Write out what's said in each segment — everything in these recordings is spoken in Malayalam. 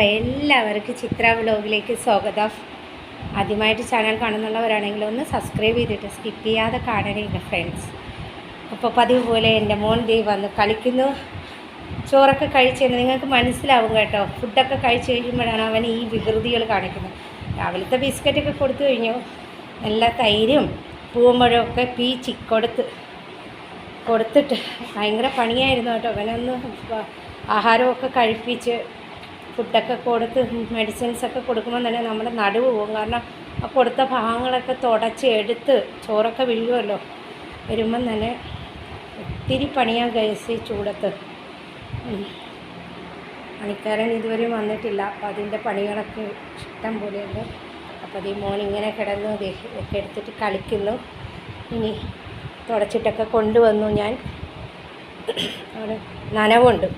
അപ്പോൾ എല്ലാവർക്കും ചിത്ര വ്ലോഗിലേക്ക് സ്വാഗതം. ആദ്യമായിട്ട് ചാനൽ കാണുന്നുള്ളവരാണെങ്കിൽ ഒന്ന് സബ്സ്ക്രൈബ് ചെയ്തിട്ട് സ്കിപ്പ് ചെയ്യാതെ കാണണേ ഫ്രണ്ട്സ് അപ്പോൾ പതിവ് പോലെ എന്റെ മോൻ ദൈവം വന്ന് കളിക്കുന്നു. ചോറൊക്കെ കഴിച്ചു നിങ്ങൾക്ക് മനസ്സിലാവും കേട്ടോ. ഫുഡൊക്കെ കഴിച്ച് കഴിയുമ്പോഴാണ് അവൻ ഈ വികൃതികൾ കാണിക്കുന്നത്. രാവിലത്തെ ബിസ്ക്കറ്റൊക്കെ കൊടുത്തു കഴിഞ്ഞു. നല്ല തൈരും പൂമ്പഴമൊക്കെ പീച്ചി കൊടുത്ത് കൊടുത്തിട്ട് ഭയങ്കര പണിയായിരുന്നു കേട്ടോ. അവനൊന്ന് ആഹാരമൊക്കെ കഴിപ്പിച്ച് ഫുഡൊക്കെ കൊടുത്ത് മെഡിസിൻസ് ഒക്കെ കൊടുക്കുമ്പോൾ തന്നെ നമ്മുടെ നടുവ് പോകും. കാരണം കൊടുത്ത ഭാഗങ്ങളൊക്കെ തുടച്ച് എടുത്ത് ചോറൊക്കെ വീഴുമല്ലോ വരുമ്പം തന്നെ ഒത്തിരി പണിയാൻ കഴിച്ച് ചൂടത്ത്. പണിക്കാരൻ ഇതുവരെ വന്നിട്ടില്ല. അപ്പം അതിന്റെ പണികളൊക്കെ ഇഷ്ടം പോലെയുണ്ട്. അപ്പോൾ അതീ മോൻ ഇങ്ങനെ കിടന്ന്. ഒക്കെ എടുത്തിട്ട് കളിക്കുന്നു. ഇനി തുടച്ചിട്ടൊക്കെ കൊണ്ടുവന്നു ഞാൻ. അവിടെ നനവുണ്ട്.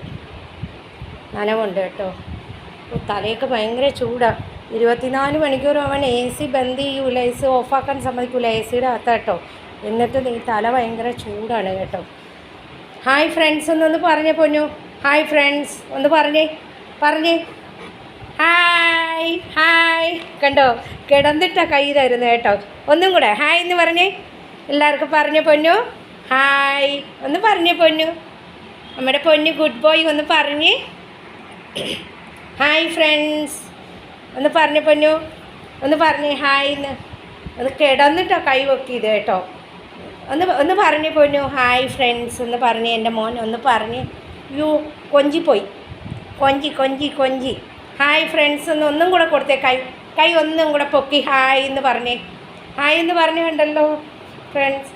നനവുണ്ട് കേട്ടോ. തലയൊക്കെ ഭയങ്കര ചൂടാണ് ഇരുപത്തിനാല് മണിക്കൂർ അവൻ എ സി ബന്ദ് ചെയ്യൂല. എ സി ഓഫാക്കാൻ സമ്മതിക്കൂല. എ സിയുടെ അകത്ത് കേട്ടോ എന്നിട്ട് ഈ തല ഭയങ്കര ചൂടാണ് കേട്ടോ. ഹായ് ഫ്രണ്ട്സ് എന്നൊന്ന് പറഞ്ഞേ പൊന്നു. ഹായ് ഫ്രണ്ട്സ് ഒന്ന് പറഞ്ഞേ. പറഞ്ഞേ. ഹായ് ഹായ് കണ്ടോ? കിടന്നിട്ട കൈ തരുന്നത് കേട്ടോ. ഒന്നും കൂടെ. ഹായ് എന്ന് പറഞ്ഞേ. എല്ലാവർക്കും പറഞ്ഞ പൊന്നു. ഹായ് ഒന്ന് പറഞ്ഞേ പൊന്നു. നമ്മുടെ പൊന്നു ഗുഡ് ബോയ് ഒന്ന് പറഞ്ഞേ. Hi friends. ഒന്ന് പറഞ്ഞ പൊന്നു. ഒന്ന് പറഞ്ഞു ഹായ് എന്ന് ഒന്ന് കിടന്നിട്ടോ കൈ വെക്കിയത് കേട്ടോ. ഒന്ന് ഒന്ന് പറഞ്ഞു പൊന്നു. Hi friends. എന്ന് പറഞ്ഞു എന്റെ മോൻ. ഒന്ന് പറഞ്ഞു യു കൊഞ്ചിപ്പോയി. കൊഞ്ചി കൊഞ്ചി കൊഞ്ചി. Hi friends. എന്ന് ഒന്നും കൂടെ കൊടുത്തേ. കൈ കൈ ഒന്നും കൂടെ പൊക്കി ഹായ് എന്ന് പറഞ്ഞേ. ഹായ് എന്ന് പറഞ്ഞു കണ്ടല്ലോ ഫ്രണ്ട്സ്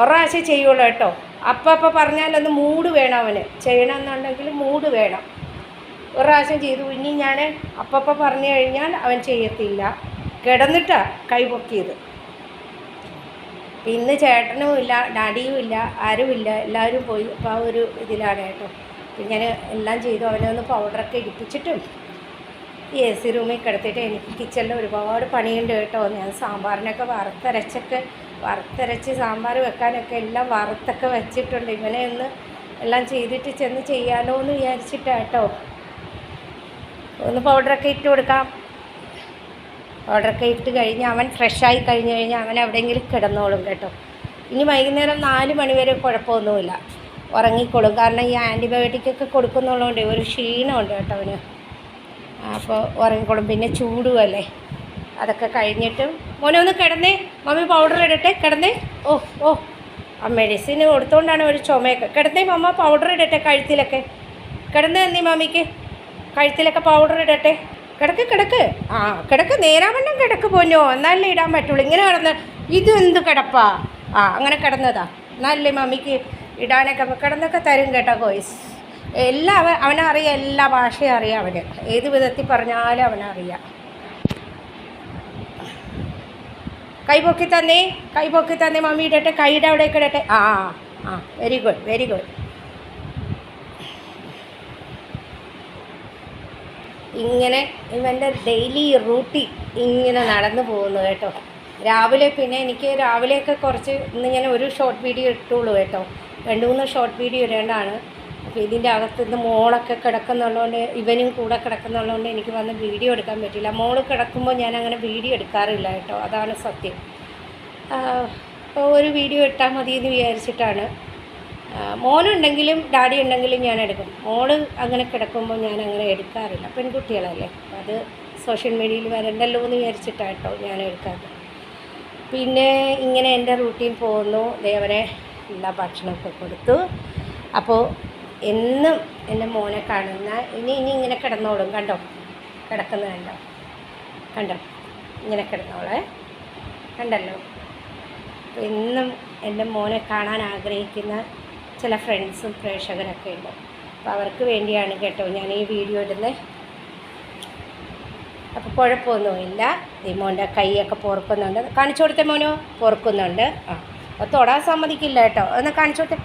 ഒരാഴ്ച ചെയ്യുള്ളൂ കേട്ടോ. അപ്പം അപ്പം പറഞ്ഞാലൊന്ന് മൂഡ് വേണം അവന്. ചെയ്യണമെന്നുണ്ടെങ്കിൽ മൂഡ് വേണം. ഒരു പ്രാവശ്യം ചെയ്തു. ഇനി ഞാൻ അപ്പപ്പം പറഞ്ഞു കഴിഞ്ഞാൽ അവൻ ചെയ്യത്തില്ല. കിടന്നിട്ടാ കൈ പൊക്കിയത്. ഇന്ന് ചേട്ടനും ഇല്ല ഡാഡിയും ഇല്ല ആരുമില്ല എല്ലാവരും പോയി. അപ്പോൾ ആ ഒരു ഇതിലാണ് കേട്ടോ. അപ്പം ഞാൻ എല്ലാം ചെയ്തു. അവനെ ഒന്ന് പൗഡറൊക്കെ ഇടിപ്പിച്ചിട്ടും എ സി റൂമിൽ കിടത്തിയിട്ട് എനിക്ക് കിച്ചണിൽ ഒരുപാട് പണിയുണ്ട് കേട്ടോ. ഞാൻ സാമ്പാറിനൊക്കെ വറുത്തരച്ചൊക്കെ വറുത്തരച്ച് സാമ്പാർ വെക്കാനൊക്കെ എല്ലാം വറുത്തൊക്കെ വെച്ചിട്ടുണ്ട്. ഇവനെ ഒന്ന് എല്ലാം ചെയ്തിട്ട് ചെന്ന് ചെയ്യാലോ എന്ന് വിചാരിച്ചിട്ടാണ് കേട്ടോ. ഒന്ന് പൗഡറൊക്കെ ഇട്ട് കൊടുക്കാം. പൗഡറൊക്കെ ഇട്ട് കഴിഞ്ഞ് അവൻ ഫ്രഷായി കഴിഞ്ഞ് കഴിഞ്ഞാൽ അവൻ എവിടെയെങ്കിലും കിടന്നോളും കേട്ടോ. ഇനി വൈകുന്നേരം നാല് മണിവരെ കുഴപ്പമൊന്നുമില്ല. ഉറങ്ങിക്കോളും. കാരണം ഈ ആന്റിബയോട്ടിക് ഒക്കെ കൊടുക്കുന്നുള്ളതുകൊണ്ട് ഒരു ക്ഷീണമുണ്ട് കേട്ടോ അവന്. അപ്പോൾ ഉറങ്ങിക്കോളും. പിന്നെ ചൂടുമല്ലേ അതൊക്കെ കഴിഞ്ഞിട്ട് മോനെ ഒന്ന് കിടന്നേ. മമ്മി പൗഡർ ഇടട്ടെ. കിടന്നേ. ഓ ഓ. ആ മെഡിസിൻ കൊടുത്തുകൊണ്ടാണ് ഒരു ചുമയൊക്കെ. കിടന്നേ മമ്മ പൗഡർ ഇടട്ടെ കഴുത്തിലൊക്കെ. കിടന്നേ എന്നീ മമ്മിക്ക്. കഴുത്തിലൊക്കെ പൗഡർ ഇടട്ടെ? കിടക്ക് കിടക്ക്. ആ കിടക്ക്. നേരാവണ്ണം കിടക്ക് പോന്നോ. എന്നാലേ ഇടാൻ പറ്റുള്ളൂ. ഇങ്ങനെ കിടന്ന് ഇതെന്ത് കിടപ്പാ? ആ അങ്ങനെ കിടന്നതാ. എന്നാലേ മമ്മിക്ക് ഇടാനൊക്കെ കിടന്നൊക്കെ തരും കേട്ടോ കോയ്സ് എല്ലാ അവൻ അവനറിയാം എല്ലാ ഭാഷയും അറിയാം അവന്. ഏത് വിധത്തിൽ പറഞ്ഞാലും അവനറിയാം. കൈപൊക്കി തന്നേ കൈപൊക്കി തന്നേ മമ്മി ഇടട്ടെ കൈയുടെ അവിടെ ഇടട്ടെ. ആ ആ വെരി ഗുഡ് വെരി ഗുഡ് ഇങ്ങനെ ഇവന്റെ ഡെയിലി റൂട്ടീൻ ഇങ്ങനെ നടന്നു പോകുന്നു കേട്ടോ. രാവിലെ പിന്നെ എനിക്ക് രാവിലെയൊക്കെ കുറച്ച് ഇന്ന് ഞാൻ ഒരു ഷോർട്ട് വീഡിയോ ഇട്ടുള്ളൂ കേട്ടോ. രണ്ട് മൂന്ന് ഷോർട്ട് വീഡിയോ ഇടേണ്ടതാണ് അപ്പോൾ ഇതിന്റെ അകത്ത് നിന്ന് മോളൊക്കെ കിടക്കുന്നുള്ളതുകൊണ്ട് ഇവനും കൂടെ കിടക്കുന്നുള്ളതുകൊണ്ട് എനിക്ക് വന്ന് വീഡിയോ എടുക്കാൻ പറ്റില്ല. മോൾ കിടക്കുമ്പോൾ ഞാൻ അങ്ങനെ വീഡിയോ എടുക്കാറില്ല കേട്ടോ. അതാണ് സത്യം. ഒരു വീഡിയോ ഇട്ടാൽ മതി എന്ന് വിചാരിച്ചിട്ടാണ്. മോനുണ്ടെങ്കിലും ഡാഡി ഉണ്ടെങ്കിലും ഞാൻ എടുക്കും. മോൾ അങ്ങനെ കിടക്കുമ്പോൾ ഞാൻ അങ്ങനെ എടുക്കാറില്ല. പെൺകുട്ടികളല്ലേ. അത് സോഷ്യൽ മീഡിയയിൽ വരണ്ടല്ലോ എന്ന് വിചാരിച്ചിട്ടാണ് കേട്ടോ ഞാൻ എടുക്കാറ്. പിന്നെ ഇങ്ങനെ എന്റെ റൂട്ടീൻ പോകുന്നു. ദേവനെ എല്ലാ ഭക്ഷണമൊക്കെ കൊടുത്തു. അപ്പോൾ എന്നും എന്റെ മോനെ കാണുന്ന ഇനി ഇനി ഇങ്ങനെ കിടന്നോളും. കണ്ടോ? കിടക്കുന്നത് കണ്ടോ? കണ്ടോ? ഇങ്ങനെ കിടന്നോളെ. കണ്ടല്ലോ? എന്നും എന്റെ മോനെ കാണാൻ ആഗ്രഹിക്കുന്ന ചില ഫ്രണ്ട്സും പ്രേക്ഷകരൊക്കെ ഉണ്ട്. അപ്പോൾ അവർക്ക് വേണ്ടിയാണ് കേട്ടോ ഞാൻ ഈ വീഡിയോ ഇടുന്നത് അപ്പോൾ കുഴപ്പമൊന്നുമില്ല മോന്റെ കൈയൊക്കെ പൊറുക്കുന്നുണ്ട്. കാണിച്ചു കൊടുത്തേ മോനോ? പൊറുക്കുന്നുണ്ട്. ആ അപ്പോൾ തൊടാൻ സമ്മതിക്കില്ല കേട്ടോ. ഒന്ന് കൊടുത്തേ.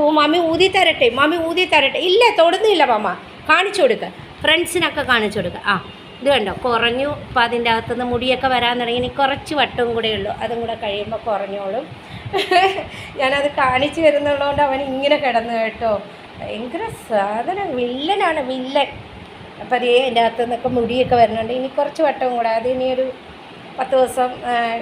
ഓ മമ്മി ഊതി തരട്ടെ. മമ്മി ഊതി തരട്ടെ. ഇല്ല തൊടുന്നില്ല മമ്മ കാണിച്ചു കൊടുക്കുക ഫ്രണ്ട്സിനൊക്കെ കാണിച്ചു കൊടുക്കുക ആ ഇത് കണ്ടോ? കുറഞ്ഞു. അപ്പോൾ അതിന്റെ അകത്തുനിന്ന് മുടിയൊക്കെ വരാൻ തുടങ്ങി. ഇനി കുറച്ച് വട്ടവും കൂടെ ഉള്ളൂ. അതും കൂടെ കഴിയുമ്പോൾ കുറഞ്ഞോളും. ഞാനത് കാണിച്ചു വരുന്നുള്ളതുകൊണ്ട് അവൻ ഇങ്ങനെ കിടന്നു കേട്ടോ. ഭയങ്കര സാധനം. വില്ലനാണ് വില്ലൻ. അപ്പം അതേ എന്റെ അകത്ത് നിന്നൊക്കെ മുടിയൊക്കെ വരുന്നുണ്ട്. ഇനി കുറച്ച് വട്ടവും കൂടെ. അത് ഇനി ഒരു പത്ത് ദിവസം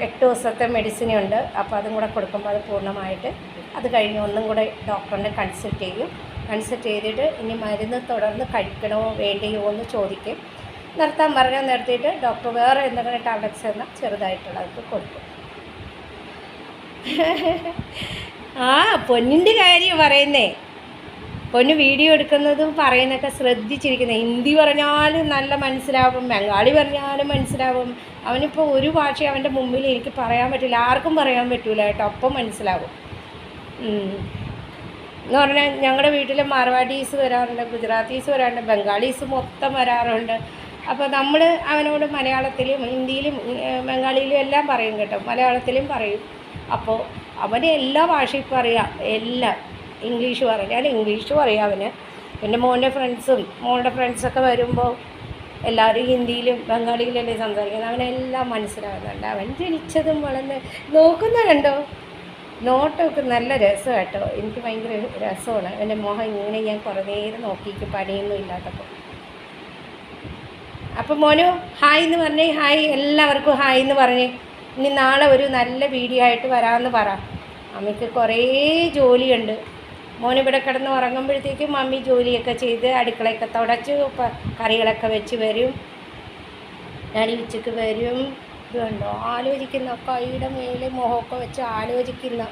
എട്ട് ദിവസത്തെ മെഡിസിനുണ്ട് അപ്പോൾ അതും കൂടെ കൊടുക്കുമ്പോൾ അത് പൂർണമായിട്ട് അത് കഴിഞ്ഞ് ഒന്നും കൂടെ ഡോക്ടറിനെ കൺസൾട്ട് ചെയ്യും. കൺസൾട്ട് ചെയ്തിട്ട് ഇനി മരുന്ന് തുടർന്ന് കഴിക്കണോ വേണ്ടയോ എന്ന് ചോദിക്കും. നിർത്താൻ പറഞ്ഞാൽ നിർത്തിയിട്ട് ഡോക്ടർ വേറെ എന്തെങ്കിലും ടാബ്ലറ്റ്സ് എന്നാൽ ചെറുതായിട്ടുള്ളതൊക്കെ കൊടുക്കും. ആ പൊന്നിന്റെ കാര്യം പറയുന്നേ. പൊന്ന് വീഡിയോ എടുക്കുന്നതും പറയുന്നതൊക്കെ ശ്രദ്ധിച്ചിരിക്കുന്നത് ഹിന്ദി പറഞ്ഞാലും നല്ല മനസ്സിലാവും ബംഗാളി പറഞ്ഞാലും മനസ്സിലാവും. അവനിപ്പോൾ ഒരു ഭാഷ അവന്റെ മുമ്പിൽ എനിക്ക് പറയാൻ പറ്റില്ല. ആർക്കും പറയാൻ പറ്റൂല കേട്ടോ അപ്പം മനസ്സിലാവും. എന്ന് പറഞ്ഞാൽ ഞങ്ങളുടെ വീട്ടിൽ മാർവാഡീസ് വരാറുണ്ട് ഗുജറാത്തീസ് വരാറുണ്ട് ബംഗാളീസ് മൊത്തം വരാറുണ്ട്. അപ്പോൾ നമ്മൾ അവനോട് മലയാളത്തിലും ഹിന്ദിയിലും ബംഗാളിയിലും എല്ലാം പറയും കേട്ടോ. മലയാളത്തിലും പറയും. അപ്പോൾ അവന് എല്ലാ ഭാഷയും ഇപ്പോൾ അറിയാം. എല്ലാം ഇംഗ്ലീഷ് പറഞ്ഞാൽ ഇംഗ്ലീഷ് അറിയാം അവന്. പിന്നെ മോന്റെ ഫ്രണ്ട്സും മോളുടെ ഫ്രണ്ട്സൊക്കെ വരുമ്പോൾ എല്ലാവരും ഹിന്ദിയിലും ബംഗാളിയിലല്ലേ സംസാരിക്കുന്നത്. അവനെല്ലാം മനസ്സിലാകുന്നുണ്ട് അവൻ ജനിച്ചതും വളർന്ന് നോക്കുന്നുണ്ടോ? നോട്ടമൊക്കെ നല്ല രസം കേട്ടോ. എനിക്ക് ഭയങ്കര രസമാണ്. എന്റെ മോഹം ഇങ്ങനെ ഞാൻ കുറേ നേരം നോക്കിക്ക് പണിയൊന്നും ഇല്ലാത്തപ്പോൾ അപ്പം മോനു ഹായ് എന്ന് പറഞ്ഞേ. ഹായ്. എല്ലാവർക്കും ഹായ് എന്ന് പറഞ്ഞേ. ഇനി നാളെ ഒരു നല്ല വീഡിയോ ആയിട്ട് വരാമെന്ന് പറ. അമ്മയ്ക്ക് കുറേ ജോലിയുണ്ട്. മോനിവിടെ കിടന്ന് ഉറങ്ങുമ്പോഴത്തേക്കും മമ്മി ജോലിയൊക്കെ ചെയ്ത് അടുക്കളയൊക്കെ തുടച്ച് കറികളൊക്കെ വെച്ച് വരും. ഞാൻ ഉച്ചയ്ക്ക് വരും. ഇതുണ്ടോ ആലോചിക്കുന്ന കൈയുടെ മേലെ മുഖമൊക്കെ വെച്ച് ആലോചിക്കുന്ന.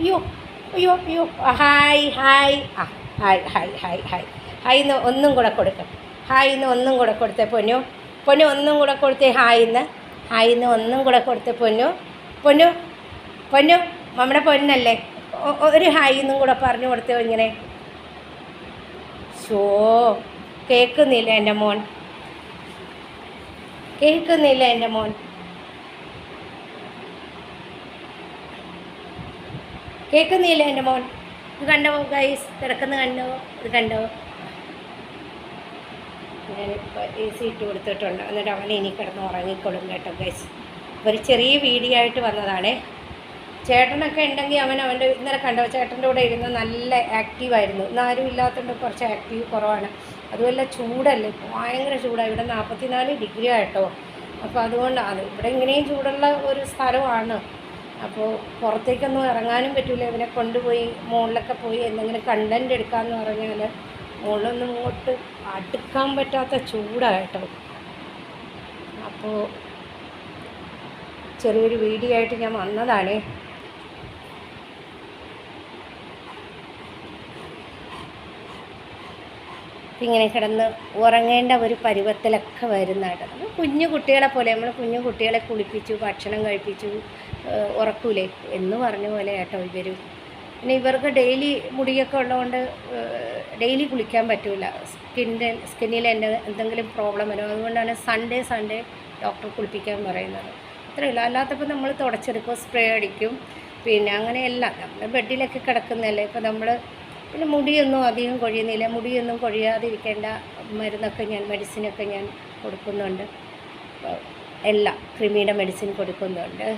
അയ്യോ അയ്യോ അയ്യോ. Hi hi. ആ hi hi hi hi. Hi എന്ന് ഒന്നും കൂടെ കൊടുക്കാം. ഹായ് എന്ന് ഒന്നും കൂടെ കൊടുത്തേ പൊന്നു. പൊന്നു ഒന്നും കൂടെ കൊടുത്തേ ഹായ് എന്ന്. ഹായ് എന്ന് ഒന്നും കൂടെ കൊടുത്ത് പൊന്നു. പൊന്നു പൊന്നു നമ്മുടെ പൊന്നല്ലേ? ഒരു ഹായ് എന്നും കൂടെ പറഞ്ഞു കൊടുത്തു ഇങ്ങനെ. ഷോ കേൾക്കുന്നില്ല എന്റെ മോൻ. കേൾക്കുന്നില്ല എന്റെ മോൻ. കേൾക്കുന്നില്ല എന്റെ മോൻ. ഇത് കണ്ടോ ഗൈസ് കിടക്കുന്ന കണ്ടോ? ഇത് കണ്ടോ? ഞാനിപ്പോൾ എ സി ഇട്ട് കൊടുത്തിട്ടുണ്ട്. എന്നിട്ട് അവൻ ഇനി കിടന്ന് ഉറങ്ങിക്കൊള്ളും കേട്ടോ ഗൈസ് ഒരു ചെറിയ വീഡിയോ ആയിട്ട് വന്നതാണേ. ചേട്ടനൊക്കെ ഉണ്ടെങ്കിൽ അവൻ അവന്റെ ഇന്നലെ കണ്ടോ ചേട്ടന്റെ കൂടെ ഇരുന്ന് നല്ല ആക്റ്റീവായിരുന്നു ഇന്ന് ആരും ഇല്ലാത്തതുകൊണ്ട് കുറച്ച് ആക്റ്റീവ് കുറവാണ്. അതുമല്ല ചൂടല്ലേ ഭയങ്കര ചൂടാണ് ഇവിടെ നാൽപ്പത്തിനാല് ഡിഗ്രി ആയിട്ടോ അപ്പോൾ അതുകൊണ്ടാണ് ഇവിടെ ഇങ്ങനെയും ചൂടുള്ള ഒരു സ്ഥലമാണ്. അപ്പോൾ പുറത്തേക്കൊന്നും ഇറങ്ങാനും പറ്റില്ല ഇവനെ കൊണ്ടുപോയി മുകളിലൊക്കെ പോയി എന്തെങ്കിലും കണ്ടന്റ് എടുക്കാമെന്ന് പറഞ്ഞാൽ മുകളിലൊന്നും ഇങ്ങോട്ട് അടുക്കാൻ പറ്റാത്ത ചൂടാണ് കേട്ടോ അപ്പോൾ ചെറിയൊരു വീഡിയോ ആയിട്ട് ഞാൻ വന്നതാണ്. ഇങ്ങനെ കിടന്ന് ഉറങ്ങേണ്ട ഒരു പരുവത്തിലൊക്കെ വരുന്നതായിട്ട് നമ്മൾ കുഞ്ഞു കുട്ടികളെ പോലെ നമ്മൾ കുഞ്ഞു കുട്ടികളെ കുളിപ്പിച്ചു ഭക്ഷണം കഴിപ്പിച്ചു ഉറക്കൂലേ എന്ന് പറഞ്ഞ പോലെ കേട്ടോ ഇവർ പിന്നെ ഇവർക്ക് ഡെയിലി മുടിയൊക്കെ ഉള്ളതുകൊണ്ട് ഡെയിലി കുളിക്കാൻ പറ്റില്ല സ്കിന്റെ സ്കിന്നിൽ എന്റെ എന്തെങ്കിലും പ്രോബ്ലം വരും. അതുകൊണ്ടാണ് സൺഡേ സൺഡേ ഡോക്ടർ കുളിപ്പിക്കാൻ പറയുന്നത്. അത്രയില്ല അല്ലാത്തപ്പോൾ നമ്മൾ തുടച്ചെടുക്കും സ്പ്രേ അടിക്കും. പിന്നെ അങ്ങനെയല്ല നമ്മൾ ബെഡിലൊക്കെ കിടക്കുന്നതല്ലേ. ഇപ്പോൾ നമ്മൾ പിന്നെ മുടിയൊന്നും അധികം കൊഴിയുന്നില്ല. മുടിയൊന്നും കൊഴിയാതിരിക്കേണ്ട മരുന്നൊക്കെ ഞാൻ മെഡിസിനൊക്കെ ഞാൻ കൊടുക്കുന്നുണ്ട്. എല്ലാം കൃമിയുടെ മെഡിസിൻ കൊടുക്കുന്നുണ്ട്.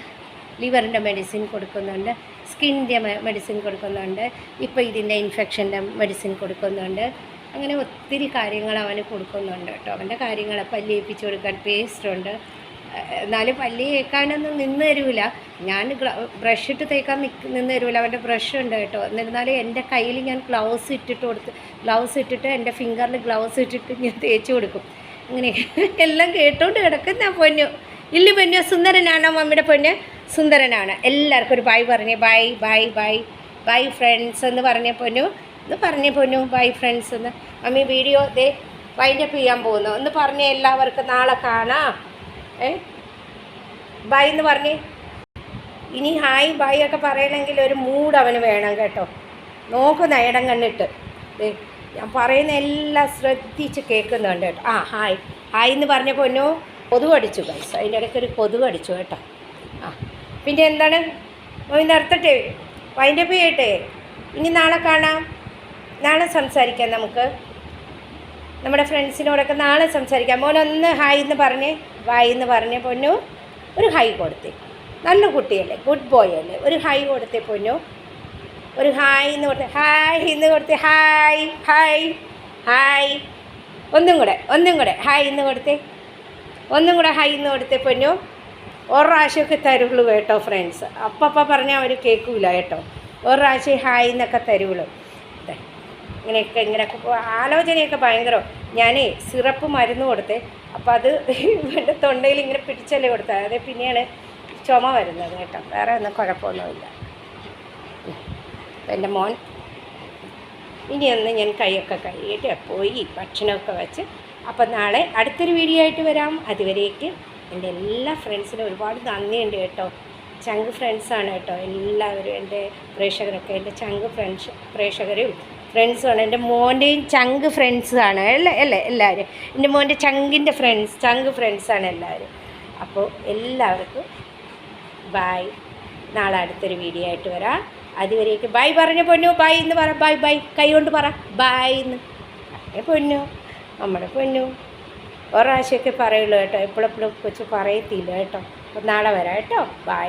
ലിവറിന്റെ മെഡിസിൻ കൊടുക്കുന്നുണ്ട്. സ്കിന്റെ മെഡിസിൻ കൊടുക്കുന്നുണ്ട്. ഇപ്പോൾ ഇതിന്റെ ഇൻഫെക്ഷന്റെ മെഡിസിൻ കൊടുക്കുന്നുണ്ട്. അങ്ങനെ ഒത്തിരി കാര്യങ്ങൾ അവന് കൊടുക്കുന്നുണ്ട് കേട്ടോ. അവന്റെ കാര്യങ്ങൾ പല്ലിയേപ്പിച്ച് കൊടുക്കാൻ പേസ്റ്റ് ഉണ്ട്. ഏഹ് എന്നാലും പല്ലി തേക്കാനൊന്നും നിന്ന് തരൂല. ഞാൻ ബ്രഷ് ഇട്ട് തേക്കാൻ നിക്ക് നിന്ന് തരൂല. അവന്റെ ബ്രഷ് ഉണ്ട് കേട്ടോ. എന്നിരുന്നാലും എന്റെ കയ്യിൽ ഞാൻ ഗ്ലൗസ് ഇട്ടിട്ട് കൊടുത്ത് ഗ്ലൗസ് ഇട്ടിട്ട് എന്റെ ഫിംഗറിൽ ഗ്ലൗസ് ഇട്ടിട്ട് ഞാൻ തേച്ച് കൊടുക്കും. അങ്ങനെ എല്ലാം കേട്ടോണ്ട് കിടക്കുന്ന പൊന്നു. ഇല്ല പൊന്നു സുന്ദരനാണോ മമ്മിയുടെ പൊന്ന്? സുന്ദരനാണ്. എല്ലാവർക്കും ഒരു ബൈ പറഞ്ഞു bye bye bye bye friends എന്ന് പറഞ്ഞ പൊന്നു. എന്ന് പറഞ്ഞ പൊന്നു ബൈ ഫ്രണ്ട്സ് എന്ന്. മമ്മി വീഡിയോ ദേ വൈൻഡപ്പ് ചെയ്യാൻ പോകുന്നു. എന്ന് പറഞ്ഞേ എല്ലാവർക്കും നാളെ കാണാം. ഏ? ബൈ എന്ന് പറഞ്ഞേ. ഇനി ഹായ് ബൈ ഒക്കെ പറയണമെങ്കിൽ ഒരു മൂഡ് അവന് വേണം കേട്ടോ. നോക്കുന്ന ഇടം കണ്ടിട്ട്. ഞാൻ പറയുന്ന എല്ലാം ശ്രദ്ധിച്ച് കേൾക്കുന്നുണ്ട് കേട്ടോ. ആ ഹായ് ഹായ് എന്ന് പറഞ്ഞ പൊന്നു. കൊതുക് അടിച്ചു ഗൈസ് അതിന്റെ ഇടയ്ക്ക് ഒരു കൊതുക് അടിച്ചു കേട്ടോ. ആ പിന്നെ എന്താണ്? നിർത്തട്ടെ. വൈൻഡപ്പ് ചെയ്യട്ടെ. ഇനി നാളെ കാണാം. നാളെ സംസാരിക്കാം നമുക്ക്. നമ്മുടെ ഫ്രണ്ട്സിനോടൊക്കെ നാളെ സംസാരിക്കാം. മോനൊന്ന് ഹായ് എന്ന് പറഞ്ഞേ വായി എന്ന് പറഞ്ഞേ പൊന്നു. ഒരു ഹൈ കൊടുത്തേ. നല്ല കുട്ടിയല്ലേ? ഗുഡ് ബോയ് അല്ലേ? ഒരു ഹൈ കൊടുത്തേ പൊന്നു. ഒരു ഹായ് എന്ന് കൊടുത്ത്. ഹായ് എന്ന് കൊടുത്ത്. ഹായ് ഹായ് ഹായ് ഒന്നും കൂടെ ഒന്നും കൂടെ. ഹായ് എന്ന് കൊടുത്തേ. ഒന്നും കൂടെ ഹൈ എന്ന് കൊടുത്തേ പൊന്നു. ഒരു പ്രാവശ്യമൊക്കെ തരുള്ളൂ കേട്ടോ ഫ്രണ്ട്സ് അപ്പപ്പം പറഞ്ഞാൽ അവർ കേൾക്കൂല കേട്ടോ. ഒരു പ്രാവശ്യം ഹായ് എന്നൊക്കെ തരുള്ളൂ ഇങ്ങനെയൊക്കെ ഇങ്ങനെയൊക്കെ ആലോചനയൊക്കെ ഭയങ്കര. ഞാനേ സിറപ്പ് മരുന്ന് കൊടുത്തേ. അപ്പോൾ അത് ഇവന്റെ തൊണ്ടയിൽ ഇങ്ങനെ പിടിച്ചല്ലേ കൊടുത്തത് അതെ പിന്നെയാണ് ചുമ വരുന്നത് കേട്ടോ. വേറെ ഒന്നും കുഴപ്പമൊന്നുമില്ല. അപ്പം എന്റെ മോൻ ഇനിയൊന്ന് ഞാൻ കൈയൊക്കെ കഴുകിയിട്ട് പോയി ഭക്ഷണമൊക്കെ വെച്ച് അപ്പം നാളെ അടുത്തൊരു വീഡിയോ ആയിട്ട് വരാം. അതുവരേക്ക് എന്റെ എല്ലാ ഫ്രണ്ട്സിനും ഒരുപാട് നന്ദിയുണ്ട് കേട്ടോ. ചങ്ക് ഫ്രണ്ട്സാണ് കേട്ടോ. എല്ലാവരും എന്റെ പ്രേക്ഷകരൊക്കെ എന്റെ ചങ്ക് ഫ്രണ്ട്സ് പ്രേക്ഷകരും ഫ്രണ്ട്സുമാണ് എന്റെ മോന്റെയും ചങ്ക് ഫ്രണ്ട്സാണ് അല്ലേ? അല്ലേ? എല്ലാവരും. എന്റെ മോന്റെ ചങ്കിന്റെ ഫ്രണ്ട്സ് ചങ്ക് ഫ്രണ്ട്സാണ് എല്ലാവരും. അപ്പോൾ എല്ലാവർക്കും ബായ് നാളെ അടുത്തൊരു വീഡിയോ ആയിട്ട് വരാം. അതുവരേക്ക്. ബൈ പറഞ്ഞ പൊന്നു. ബൈ എന്ന് പറ. ബൈ ബൈ കൈ കൊണ്ട് പറ. ബൈ എന്ന്. പൊന്നു. നമ്മുടെ പൊന്നു. ഒരാഴ്ചയൊക്കെ പറയുള്ളൂ കേട്ടോ. എപ്പോഴെപ്പോഴും കൊച്ചു പറയത്തില്ല കേട്ടോ. അപ്പം നാളെ വരാം കേട്ടോ. ബൈ